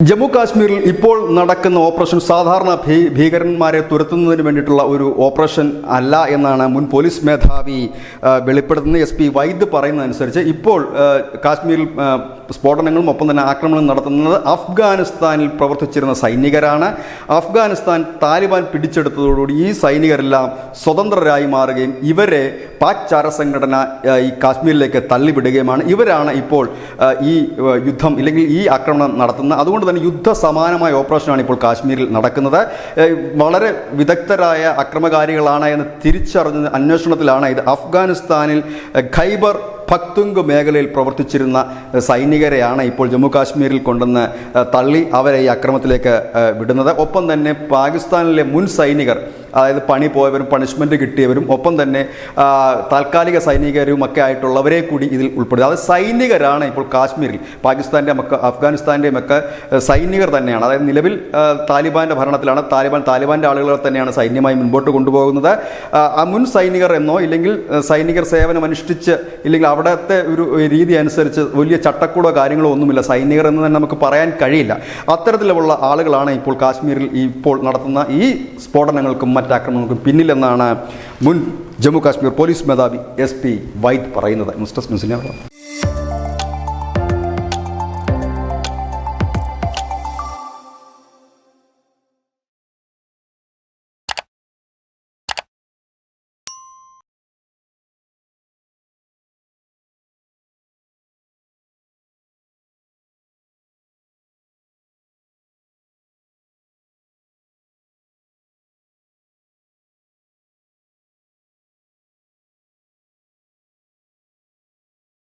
ജമ്മു കാശ്മീരിൽ ഇപ്പോൾ നടക്കുന്ന ഓപ്പറേഷൻ സാധാരണ ഭീ ഭീകരന്മാരെ തുരത്തുന്നതിന് വേണ്ടിയിട്ടുള്ള ഒരു ഓപ്പറേഷൻ അല്ല എന്നാണ് മുൻ പോലീസ് മേധാവി വെളിപ്പെടുത്തുന്ന എസ് പി വൈദ് പറയുന്നതനുസരിച്ച് ഇപ്പോൾ കാശ്മീരിൽ സ്ഫോടനങ്ങളും ഒപ്പം തന്നെ ആക്രമണം നടത്തുന്നത് അഫ്ഗാനിസ്ഥാനിൽ പ്രവർത്തിച്ചിരുന്ന സൈനികരാണ്. അഫ്ഗാനിസ്ഥാൻ താലിബാൻ പിടിച്ചെടുത്തതോടുകൂടി ഈ സൈനികരെല്ലാം സ്വതന്ത്രരായി മാറുകയും ഇവരെ പാക് ചാരസംഘടന സംഘടന ഈ കാശ്മീരിലേക്ക് തള്ളിവിടുകയുമാണ്. ഇവരാണ് ഇപ്പോൾ ഈ യുദ്ധം ഇല്ലെങ്കിൽ ഈ ആക്രമണം നടത്തുന്നത് അതുകൊണ്ട് തന്നെ യുദ്ധ സമാനമായ ഓപ്പറേഷനാണ് ഇപ്പോൾ കാശ്മീരിൽ നടക്കുന്നത്. വളരെ വിദഗ്ധരായ അക്രമകാരികളാണ് എന്ന് തിരിച്ചറിഞ്ഞ അന്വേഷണത്തിലാണ് ഇത്. അഫ്ഗാനിസ്ഥാനിൽ ഖൈബർ ഭക്തുങ്ക് മേഖലയിൽ പ്രവർത്തിച്ചിരുന്ന സൈനികരെയാണ് ഇപ്പോൾ ജമ്മു കാശ്മീരിൽ കൊണ്ടുവന്ന് തള്ളി അവരെ ഈ അക്രമത്തിലേക്ക് വിടുന്നത്. ഒപ്പം തന്നെ പാകിസ്ഥാനിലെ മുൻ സൈനികർ അതായത് പണി പോയവരും പണിഷ്മെന്റ് കിട്ടിയവരും ഒപ്പം തന്നെ താൽക്കാലിക സൈനികരും ഒക്കെ ആയിട്ടുള്ളവരെ കൂടി ഇതിൽ ഉൾപ്പെടുത്തി. അതായത് സൈനികരാണ് ഇപ്പോൾ കാശ്മീരിൽ. പാകിസ്ഥാന്റെ ഒക്കെ അഫ്ഗാനിസ്ഥാന്റെയും ഒക്കെ സൈനികർ തന്നെയാണ്. അതായത് നിലവിൽ താലിബാന്റെ ഭരണത്തിലാണ് താലിബാൻ താലിബാന്റെ ആളുകളെ തന്നെയാണ് സൈന്യമായി മുൻപോട്ട് കൊണ്ടുപോകുന്നത്. മുൻ സൈനികർ എന്നോ ഇല്ലെങ്കിൽ സൈനികർ സേവനം അനുഷ്ഠിച്ച് ഇല്ലെങ്കിൽ അവിടുത്തെ ഒരു രീതി അനുസരിച്ച് വലിയ ചട്ടക്കൂടോ കാര്യങ്ങളോ ഒന്നുമില്ല. സൈനികർ എന്ന് തന്നെ നമുക്ക് പറയാൻ കഴിയില്ല. അത്തരത്തിലുള്ള ആളുകളാണ് ഇപ്പോൾ കാശ്മീരിൽ ഇപ്പോൾ നടത്തുന്ന ഈ സ്ഫോടനങ്ങൾക്കും മറ്റാക്രമണങ്ങൾക്കും പിന്നിലെന്നാണ് മുൻ ജമ്മു കാശ്മീർ പോലീസ് മേധാവി എസ് പി വൈദ് പറയുന്നത്. News desk സ്മിസിനെ